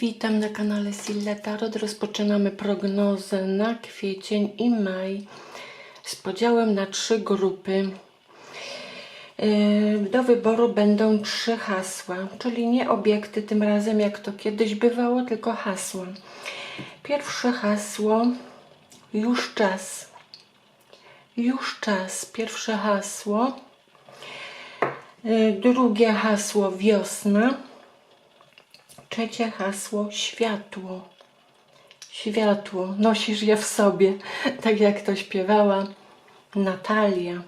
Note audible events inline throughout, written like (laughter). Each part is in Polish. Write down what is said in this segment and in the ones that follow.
Witam na kanale Sille Tarot. Rozpoczynamy prognozę na kwiecień i maj z podziałem na trzy grupy. Yy, Do wyboru będą trzy hasła, czyli nie obiekty tym razem, jak to kiedyś bywało, tylko hasła. Pierwsze hasło już czas. Już czas. Pierwsze hasło. Yy, Drugie hasło wiosna. Trzecie hasło światło. Światło, nosisz je w sobie, tak jak to śpiewała Natalia.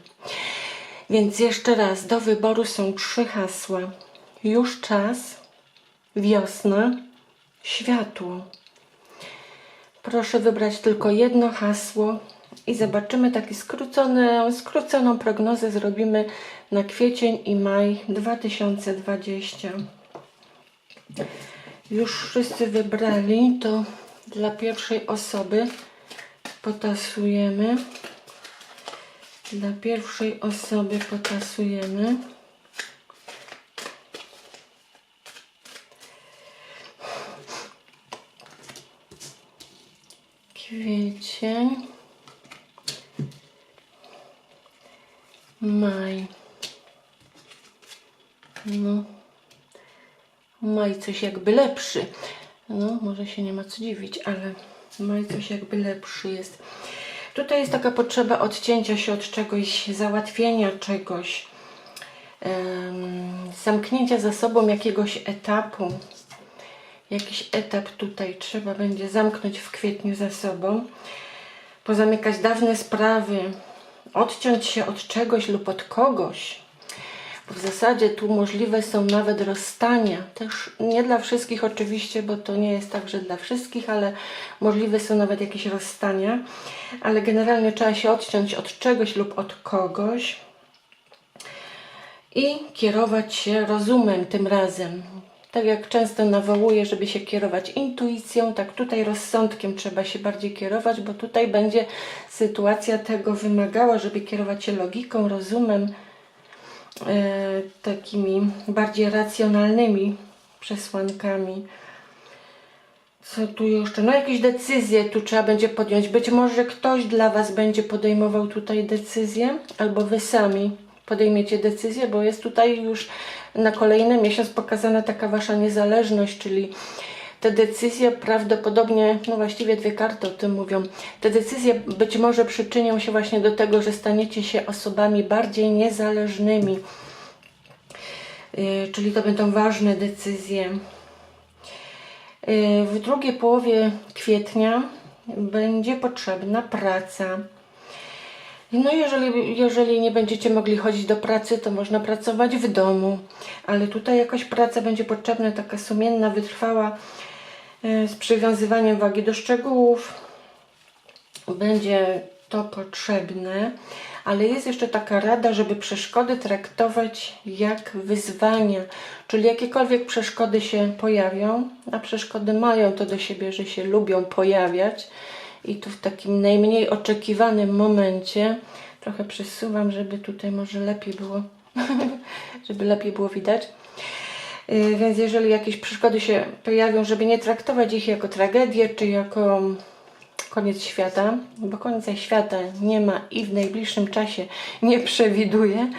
Więc jeszcze raz, do wyboru są trzy hasła. Już czas, wiosna, światło. Proszę wybrać tylko jedno hasło i zobaczymy taki skrócony, skróconą prognozę zrobimy na kwiecień i maj 2020 już wszyscy wybrali, to dla pierwszej osoby potasujemy. Dla pierwszej osoby potasujemy. Kwiecień. Maj. No. Maj coś jakby lepszy. No, może się nie ma co dziwić, ale maj coś jakby lepszy jest. Tutaj jest taka potrzeba odcięcia się od czegoś, załatwienia czegoś, em, zamknięcia za sobą jakiegoś etapu. Jakiś etap tutaj trzeba będzie zamknąć w kwietniu za sobą, pozamykać dawne sprawy, odciąć się od czegoś lub od kogoś. W zasadzie tu możliwe są nawet rozstania. Też nie dla wszystkich oczywiście, bo to nie jest tak, że dla wszystkich, ale możliwe są nawet jakieś rozstania. Ale generalnie trzeba się odciąć od czegoś lub od kogoś i kierować się rozumem tym razem. Tak jak często nawołuję, żeby się kierować intuicją, tak tutaj rozsądkiem trzeba się bardziej kierować, bo tutaj będzie sytuacja tego wymagała, żeby kierować się logiką, rozumem, takimi bardziej racjonalnymi przesłankami. Co tu jeszcze? No jakieś decyzje tu trzeba będzie podjąć. Być może ktoś dla Was będzie podejmował tutaj decyzję, albo Wy sami podejmiecie decyzję, bo jest tutaj już na kolejny miesiąc pokazana taka Wasza niezależność, czyli te decyzje prawdopodobnie, no właściwie dwie karty o tym mówią, te decyzje być może przyczynią się właśnie do tego, że staniecie się osobami bardziej niezależnymi. Yy, czyli to będą ważne decyzje. Yy, W drugiej połowie kwietnia będzie potrzebna praca. No jeżeli, jeżeli nie będziecie mogli chodzić do pracy, to można pracować w domu, ale tutaj jakaś praca będzie potrzebna, taka sumienna, wytrwała, e, z przywiązywaniem wagi do szczegółów. Będzie to potrzebne, ale jest jeszcze taka rada, żeby przeszkody traktować jak wyzwania, czyli jakiekolwiek przeszkody się pojawią, a przeszkody mają to do siebie, że się lubią pojawiać i tu w takim najmniej oczekiwanym momencie trochę przesuwam, żeby tutaj może lepiej było, (laughs) żeby lepiej było widać. Yy, Więc jeżeli jakieś przeszkody się pojawią, żeby nie traktować ich jako tragedię, czy jako koniec świata, bo końca świata nie ma i w najbliższym czasie nie przewiduje.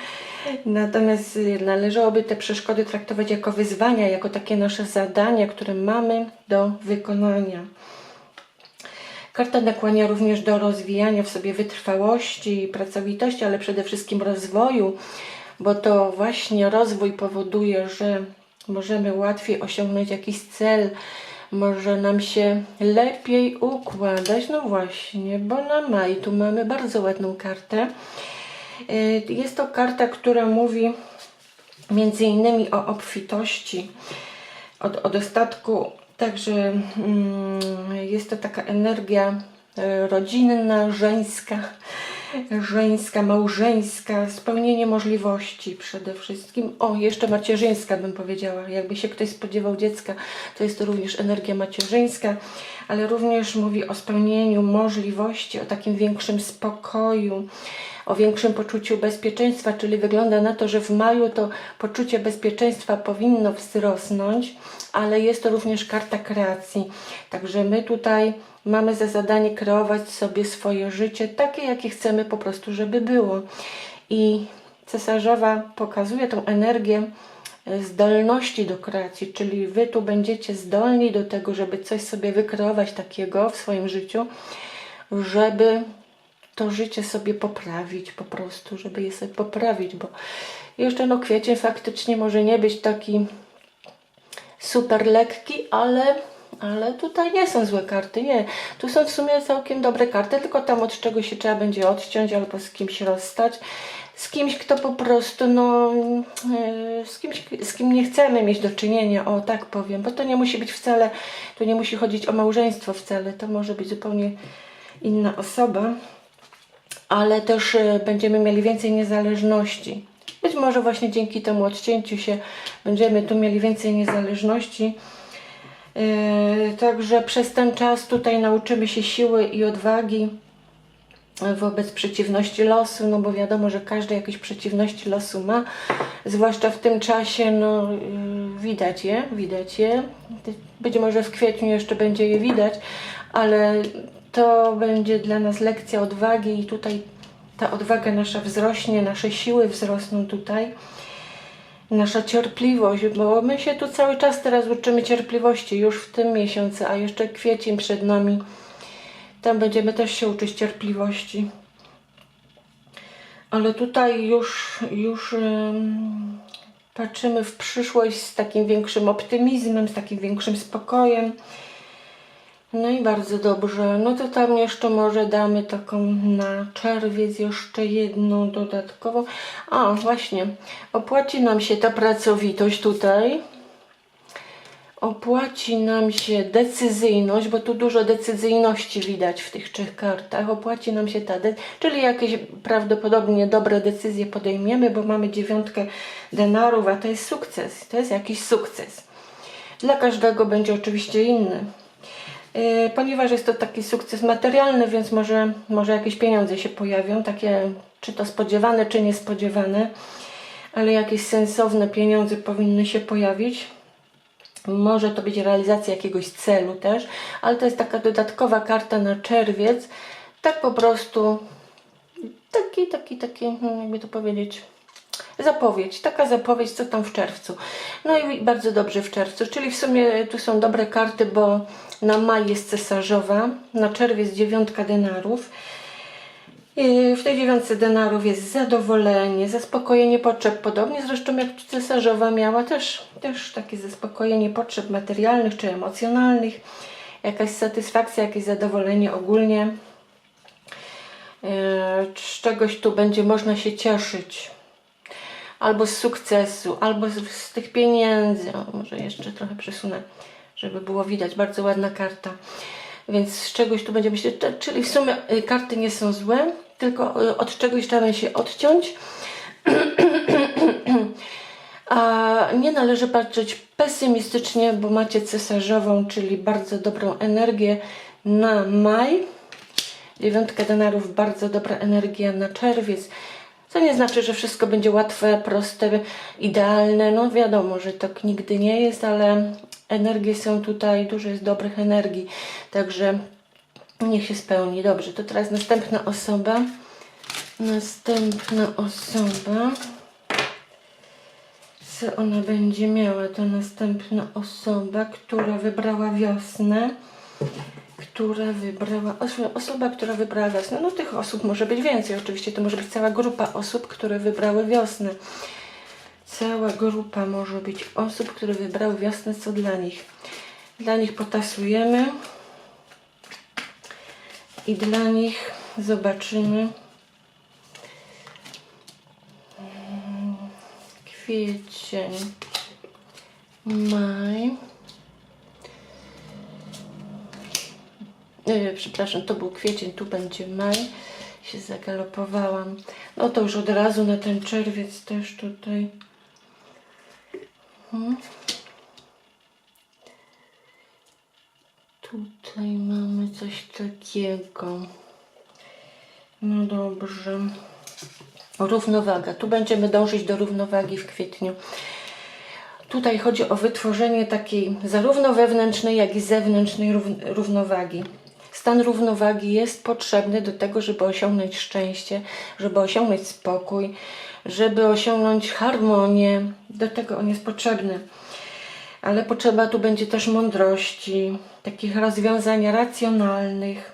Natomiast y, należałoby te przeszkody traktować jako wyzwania, jako takie nasze zadania, które mamy do wykonania. Karta nakłania również do rozwijania w sobie wytrwałości, pracowitości, ale przede wszystkim rozwoju, bo to właśnie rozwój powoduje, że możemy łatwiej osiągnąć jakiś cel, może nam się lepiej układać. No właśnie, bo na maj tu mamy bardzo ładną kartę. Y, Jest to karta, która mówi między innymi o obfitości, o, o dostatku. Także mm, jest to taka energia e, rodzinna, żeńska, żeńska, małżeńska, spełnienie możliwości przede wszystkim. O, jeszcze macierzyńska bym powiedziała. Jakby się ktoś spodziewał dziecka, to jest to również energia macierzyńska, ale również mówi o spełnieniu możliwości, o takim większym spokoju, o większym poczuciu bezpieczeństwa, czyli wygląda na to, że w maju to poczucie bezpieczeństwa powinno wzrosnąć, ale jest to również karta kreacji. Także my tutaj mamy za zadanie kreować sobie swoje życie takie, jakie chcemy po prostu, żeby było. I cesarzowa pokazuje tą energię e, zdolności do kreacji, czyli wy tu będziecie zdolni do tego, żeby coś sobie wykreować takiego w swoim życiu, żeby to życie sobie poprawić po prostu, żeby je sobie poprawić, bo jeszcze no kwiecień faktycznie może nie być taki super lekki, ale, ale tutaj nie są złe karty, nie. Tu są w sumie całkiem dobre karty, tylko tam od czegoś się trzeba będzie odciąć albo z kimś rozstać. Z kimś, kto po prostu, no, e, z kimś, z kim nie chcemy mieć do czynienia, o tak powiem, bo to nie musi być wcale, tu nie musi chodzić o małżeństwo wcale, to może być zupełnie inna osoba, ale też e, będziemy mieli więcej niezależności. Być może właśnie dzięki temu odcięciu się będziemy tu mieli więcej niezależności. Yy, Także przez ten czas tutaj nauczymy się siły i odwagi wobec przeciwności losu, no bo wiadomo, że każdy jakieś przeciwności losu ma, zwłaszcza w tym czasie, no yy, widać je, widać je. Być może w kwietniu jeszcze będzie je widać, ale to będzie dla nas lekcja odwagi i tutaj ta odwaga nasza wzrośnie, nasze siły wzrosną tutaj nasza cierpliwość, bo my się tu cały czas teraz uczymy cierpliwości już w tym miesiącu, a jeszcze kwiecień przed nami. Tam będziemy też się uczyć cierpliwości. Ale tutaj już, już ym, patrzymy w przyszłość z takim większym optymizmem, z takim większym spokojem. No i bardzo dobrze. No to tam jeszcze może damy taką na czerwiec jeszcze jedną dodatkową. A, właśnie. Opłaci nam się ta pracowitość tutaj. Opłaci nam się decyzyjność, bo tu dużo decyzyjności widać w tych trzech kartach. Opłaci nam się ta, czyli jakieś prawdopodobnie dobre decyzje podejmiemy, bo mamy dziewiątkę denarów, a to jest sukces. To jest jakiś sukces. Dla każdego będzie oczywiście inny. Yy, Ponieważ jest to taki sukces materialny, więc może, może jakieś pieniądze się pojawią, takie czy to spodziewane, czy niespodziewane, ale jakieś sensowne pieniądze powinny się pojawić. Może to być realizacja jakiegoś celu też, ale to jest taka dodatkowa karta na czerwiec. Tak po prostu, taki, taki, taki, hmm, jakby to powiedzieć, zapowiedź, taka zapowiedź, co tam w czerwcu. No i bardzo dobrze w czerwcu, czyli w sumie tu są dobre karty, bo na maj jest cesarzowa, na czerwiec dziewiątka denarów. W tej dziewiątce denarów jest zadowolenie, zaspokojenie potrzeb, podobnie zresztą jak cesarzowa miała też, też takie zaspokojenie potrzeb materialnych czy emocjonalnych, jakaś satysfakcja, jakieś zadowolenie ogólnie. Z czegoś tu będzie można się cieszyć albo z sukcesu, albo z, z tych pieniędzy. O, może jeszcze trochę przesunę, żeby było widać. Bardzo ładna karta. Więc z czegoś tu będziemy się, czyli w sumie y, karty nie są złe, tylko y, od czegoś trzeba się odciąć. (clears throat) A nie należy patrzeć pesymistycznie, bo macie cesarzową, czyli bardzo dobrą energię na maj. Dziewiątka denarów, bardzo dobra energia na czerwiec. Co nie znaczy, że wszystko będzie łatwe, proste, idealne. No wiadomo, że tak nigdy nie jest, ale energie są tutaj, dużo jest dobrych energii. Także niech się spełni. Dobrze, to teraz następna osoba. Następna osoba. Co ona będzie miała? To następna osoba, która wybrała wiosnę która wybrała, oso- osoba, która wybrała wiosnę. No tych osób może być więcej, oczywiście to może być cała grupa osób, które wybrały wiosnę. Cała grupa może być osób, które wybrały wiosnę, co dla nich. Dla nich potasujemy i dla nich zobaczymy Mm, kwiecień, maj. Nie, przepraszam, to był kwiecień, tu będzie maj. Się zagalopowałam. No to już od razu na ten czerwiec też tutaj. Hmm. Tutaj mamy coś takiego. No dobrze. Równowaga. Tu będziemy dążyć do równowagi w kwietniu. Tutaj chodzi o wytworzenie takiej zarówno wewnętrznej, jak i zewnętrznej równ- równowagi. Stan równowagi jest potrzebny do tego, żeby osiągnąć szczęście, żeby osiągnąć spokój, żeby osiągnąć harmonię. Do tego on jest potrzebny. Ale potrzeba tu będzie też mądrości, takich rozwiązań racjonalnych.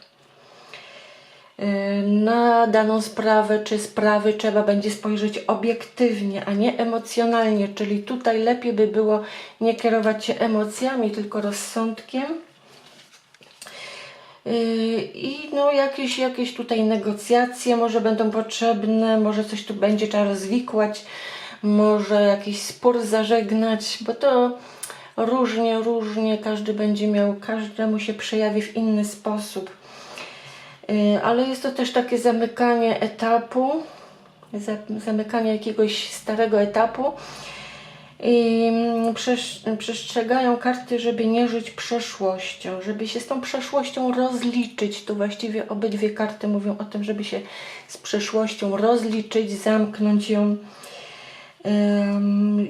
Yy, Na daną sprawę czy sprawy trzeba będzie spojrzeć obiektywnie, a nie emocjonalnie, czyli tutaj lepiej by było nie kierować się emocjami, tylko rozsądkiem. Yy, I no jakieś, jakieś tutaj negocjacje może będą potrzebne, może coś tu będzie trzeba rozwikłać, może jakiś spór zażegnać, bo to różnie, różnie każdy będzie miał, każdemu się przejawi w inny sposób. Yy, Ale jest to też takie zamykanie etapu, za- zamykanie jakiegoś starego etapu. I mm, przestrzegają karty, żeby nie żyć przeszłością, żeby się z tą przeszłością rozliczyć. Tu właściwie obydwie karty mówią o tym, żeby się z przeszłością rozliczyć, zamknąć ją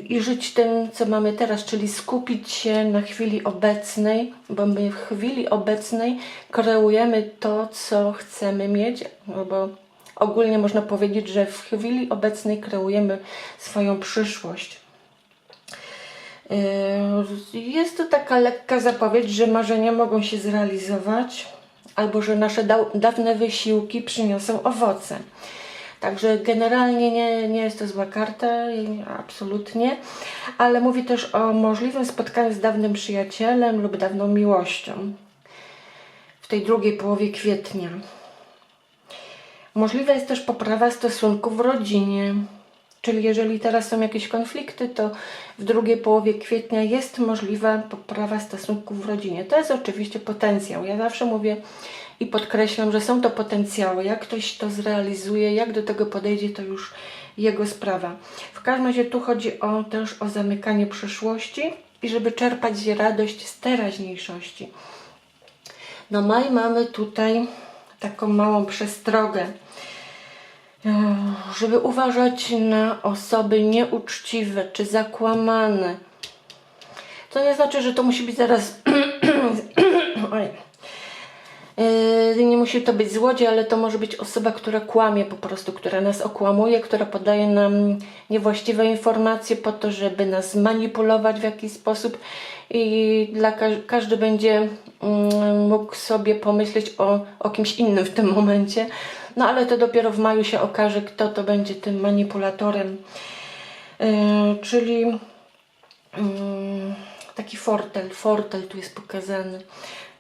i żyć tym, co mamy teraz, czyli skupić się na chwili obecnej, bo my w chwili obecnej kreujemy to, co chcemy mieć, no bo ogólnie można powiedzieć, że w chwili obecnej kreujemy swoją przyszłość. Yy, Jest to taka lekka zapowiedź, że marzenia mogą się zrealizować, albo że nasze dawne wysiłki przyniosą owoce. Także generalnie nie, nie jest to zła karta, absolutnie, ale mówi też o możliwym spotkaniu z dawnym przyjacielem lub dawną miłością w tej drugiej połowie kwietnia. Możliwa jest też poprawa stosunków w rodzinie. Czyli jeżeli teraz są jakieś konflikty, to w drugiej połowie kwietnia jest możliwa poprawa stosunków w rodzinie. To jest oczywiście potencjał. Ja zawsze mówię i podkreślam, że są to potencjały. Jak ktoś to zrealizuje, jak do tego podejdzie, to już jego sprawa. W każdym razie tu chodzi o, też o zamykanie przyszłości i żeby czerpać radość z teraźniejszości. No maj mamy tutaj taką małą przestrogę, żeby uważać na osoby nieuczciwe czy zakłamane. To nie znaczy, że to musi być zaraz. (clears throat) Yy, Nie musi to być złodziej, ale to może być osoba, która kłamie po prostu, która nas okłamuje, która podaje nam niewłaściwe informacje po to, żeby nas zmanipulować w jakiś sposób i dla ka każdy będzie mm, mógł sobie pomyśleć o, o kimś innym w tym momencie. No ale to dopiero w maju się okaże, kto to będzie tym manipulatorem. Yy, czyli mm, taki fortel, fortel tu jest pokazany.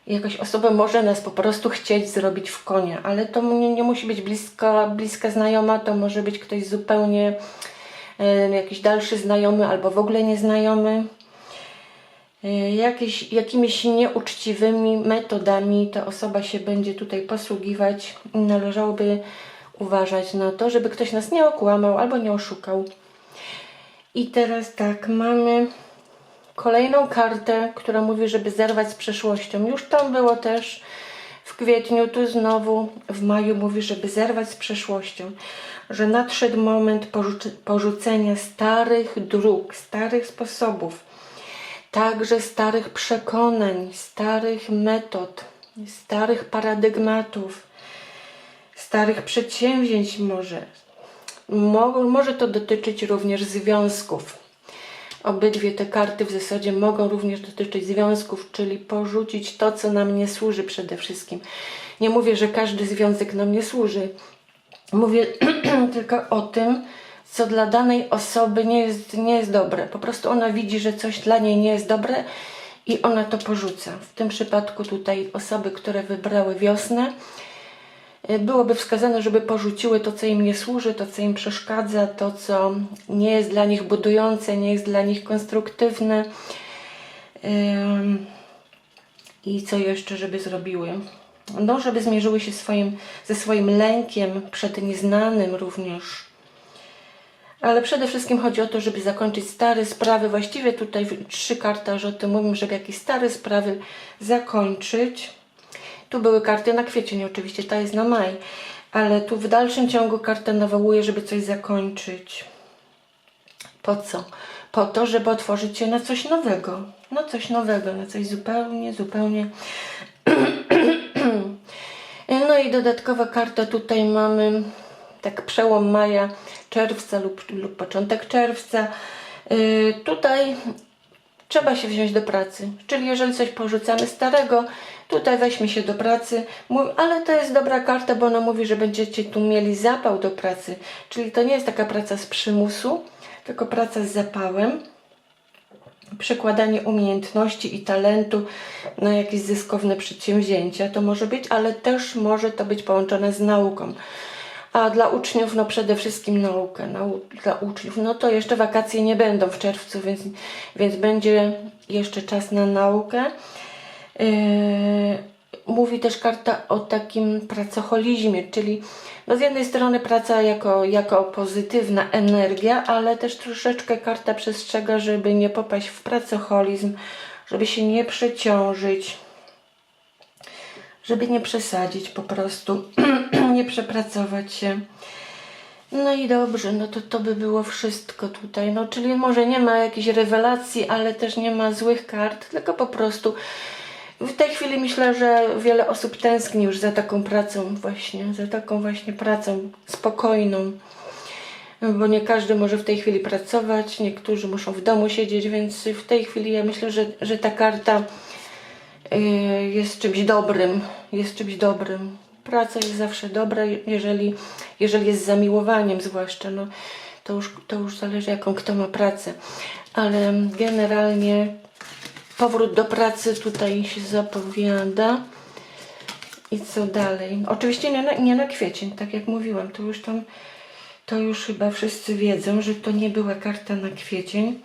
Jakaś osoba może nas po prostu chcieć zrobić w konia, ale to nie, nie musi być bliska, bliska znajoma, to może być ktoś zupełnie e, jakiś dalszy znajomy albo w ogóle nieznajomy. E, jakieś, jakimiś nieuczciwymi metodami ta osoba się będzie tutaj posługiwać należałoby uważać na to, żeby ktoś nas nie okłamał albo nie oszukał. I teraz tak, mamy kolejną kartę, która mówi, żeby zerwać z przeszłością. Już tam było też w kwietniu, tu znowu w maju mówi, żeby zerwać z przeszłością. Że nadszedł moment porzuc- porzucenia starych dróg, starych sposobów, także starych przekonań, starych metod, starych paradygmatów, starych przedsięwzięć może. Mo- może to dotyczyć również związków. Obydwie te karty w zasadzie mogą również dotyczyć związków, czyli porzucić to, co nam nie służy przede wszystkim. Nie mówię, że każdy związek nam nie służy. Mówię (clears throat) tylko o tym, co dla danej osoby nie jest, nie jest dobre. Po prostu ona widzi, że coś dla niej nie jest dobre i ona to porzuca. W tym przypadku tutaj osoby, które wybrały wiosnę, y, byłoby wskazane, żeby porzuciły to, co im nie służy, to, co im przeszkadza, to, co nie jest dla nich budujące, nie jest dla nich konstruktywne. I co jeszcze, żeby zrobiły? No, żeby zmierzyły się swoim, ze swoim lękiem przed nieznanym również. Ale przede wszystkim chodzi o to, żeby zakończyć stare sprawy. Właściwie tutaj trzy karty o tym mówią, żeby jakieś stare sprawy zakończyć. Tu były karty na kwiecień, oczywiście, ta jest na maj. Ale tu w dalszym ciągu karta nawołuje, żeby coś zakończyć. Po co? Po to, żeby otworzyć się na coś nowego. Na coś nowego, na coś zupełnie, zupełnie. (clears throat) No i dodatkowa karta tutaj mamy tak przełom maja, czerwca lub, lub początek czerwca. Yy, tutaj trzeba się wziąć do pracy. Czyli jeżeli coś porzucamy starego, tutaj weźmy się do pracy. Ale to jest dobra karta, bo ona mówi, że będziecie tu mieli zapał do pracy. Czyli to nie jest taka praca z przymusu, tylko praca z zapałem. Przekładanie umiejętności i talentu na jakieś zyskowne przedsięwzięcia to może być, ale też może to być połączone z nauką. A dla uczniów, no przede wszystkim naukę. Nau dla uczniów, no to jeszcze wakacje nie będą w czerwcu, więc, więc będzie jeszcze czas na naukę. Yy, mówi też karta o takim pracoholizmie, czyli no z jednej strony praca jako, jako pozytywna energia, ale też troszeczkę karta przestrzega, żeby nie popaść w pracoholizm, żeby się nie przeciążyć, żeby nie przesadzić po prostu, (clears throat) nie przepracować się. No i dobrze, no to to by było wszystko tutaj. No, czyli może nie ma jakiejś rewelacji, ale też nie ma złych kart, tylko po prostu w tej chwili myślę, że wiele osób tęskni już za taką pracą właśnie, za taką właśnie pracą spokojną. Bo nie każdy może w tej chwili pracować, niektórzy muszą w domu siedzieć, więc w tej chwili ja myślę, że, że ta karta y, jest czymś dobrym, jest czymś dobrym. Praca jest zawsze dobra, jeżeli, jeżeli jest zamiłowaniem zwłaszcza, no, to, już, to już zależy jaką kto ma pracę. Ale generalnie powrót do pracy tutaj się zapowiada. I co dalej? Oczywiście nie na, nie na kwiecień, tak jak mówiłam, to już tam, to już chyba wszyscy wiedzą, że to nie była karta na kwiecień.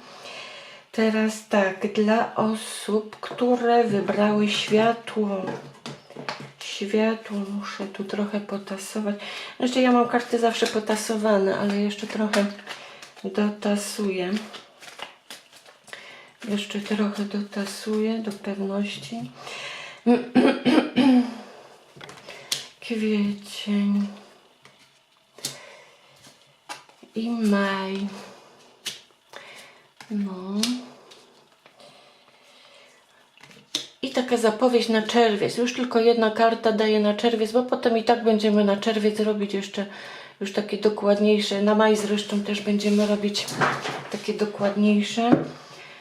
Teraz tak, dla osób, które wybrały światło. Światło muszę tu trochę potasować. Znaczy ja mam karty zawsze potasowane, ale jeszcze trochę dotasuję. Jeszcze trochę dotasuję do pewności. (clears throat) Kwiecień i maj. No. I taka zapowiedź na czerwiec. Już tylko jedna karta daje na czerwiec, bo potem i tak będziemy na czerwiec robić jeszcze już takie dokładniejsze. Na maj zresztą też będziemy robić takie dokładniejsze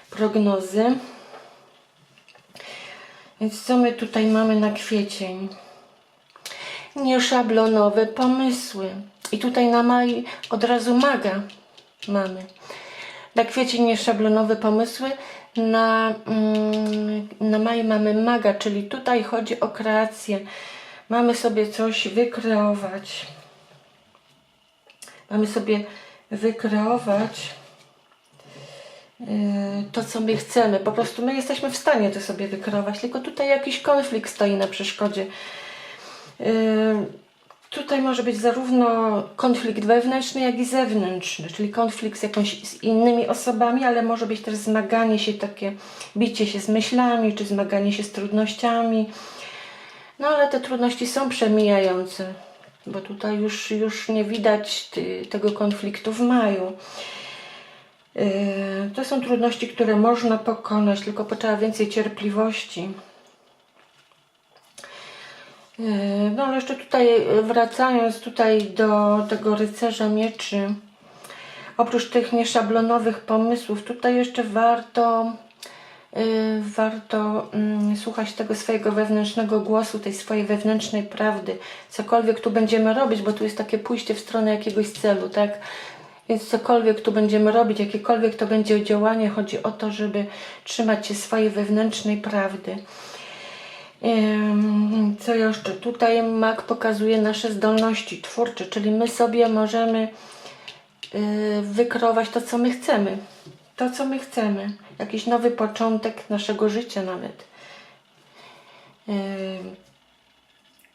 prognozy. Więc co my tutaj mamy na kwiecień? Nieszablonowe pomysły. I tutaj na maj od razu maga mamy. Na kwiecień nieszablonowe pomysły. Na, mm, na maj mamy maga, czyli tutaj chodzi o kreację. Mamy sobie coś wykreować. Mamy sobie wykreować yy, to, co my chcemy. Po prostu my jesteśmy w stanie to sobie wykreować, tylko tutaj jakiś konflikt stoi na przeszkodzie. Tutaj może być zarówno konflikt wewnętrzny, jak i zewnętrzny, czyli konflikt z jakąś z innymi osobami, ale może być też zmaganie się takie, bicie się z myślami, czy zmaganie się z trudnościami. No ale te trudności są przemijające, bo tutaj już, już nie widać ty, tego konfliktu w maju. Yy, to są trudności, które można pokonać, tylko potrzeba więcej cierpliwości. Yy, No ale jeszcze tutaj yy, wracając tutaj do tego rycerza mieczy, oprócz tych nieszablonowych pomysłów, tutaj jeszcze warto yy, warto mm, słuchać tego swojego wewnętrznego głosu, tej swojej wewnętrznej prawdy. Cokolwiek tu będziemy robić, bo tu jest takie pójście w stronę jakiegoś celu, tak? Więc cokolwiek tu będziemy robić, jakiekolwiek to będzie działanie, chodzi o to, żeby trzymać się swojej wewnętrznej prawdy. Co jeszcze? Tutaj mak pokazuje nasze zdolności twórcze, czyli my sobie możemy yy, wykreować to, co my chcemy. To, co my chcemy. Jakiś nowy początek naszego życia nawet.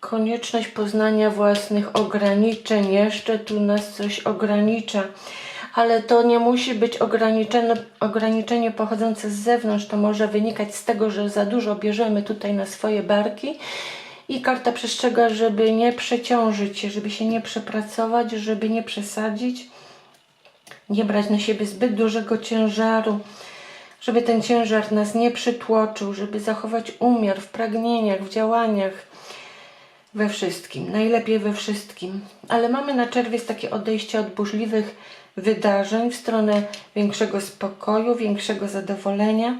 Konieczność poznania własnych ograniczeń. Jeszcze tu nas coś ogranicza. Ale to nie musi być ograniczone, ograniczenie pochodzące z zewnątrz. To może wynikać z tego, że za dużo bierzemy tutaj na swoje barki I karta przestrzega, żeby nie przeciążyć się, żeby się nie przepracować, żeby nie przesadzić, nie brać na siebie zbyt dużego ciężaru, żeby ten ciężar nas nie przytłoczył, żeby zachować umiar w pragnieniach, w działaniach, we wszystkim, najlepiej we wszystkim. Ale mamy na czerwiec takie odejście od burzliwych wydarzeń w stronę większego spokoju, większego zadowolenia.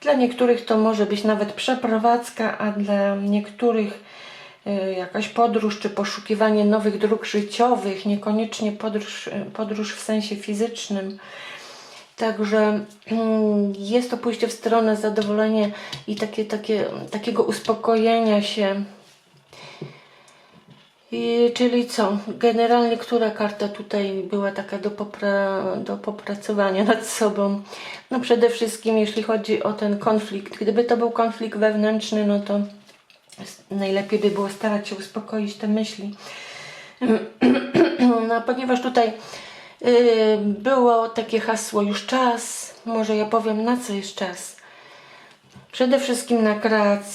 Dla niektórych to może być nawet przeprowadzka, a dla niektórych y, jakaś podróż czy poszukiwanie nowych dróg życiowych, niekoniecznie podróż, y, podróż w sensie fizycznym. Także mm, jest to pójście w stronę zadowolenia i takie, takie, takiego uspokojenia się. I, czyli co? Generalnie która karta tutaj była taka do, popra do popracowania nad sobą? No przede wszystkim jeśli chodzi o ten konflikt. Gdyby to był konflikt wewnętrzny, no to najlepiej by było starać się uspokoić te myśli. (clears throat) No, ponieważ tutaj y, było takie hasło już czas, może ja powiem na co jest czas. Przede wszystkim na kreację.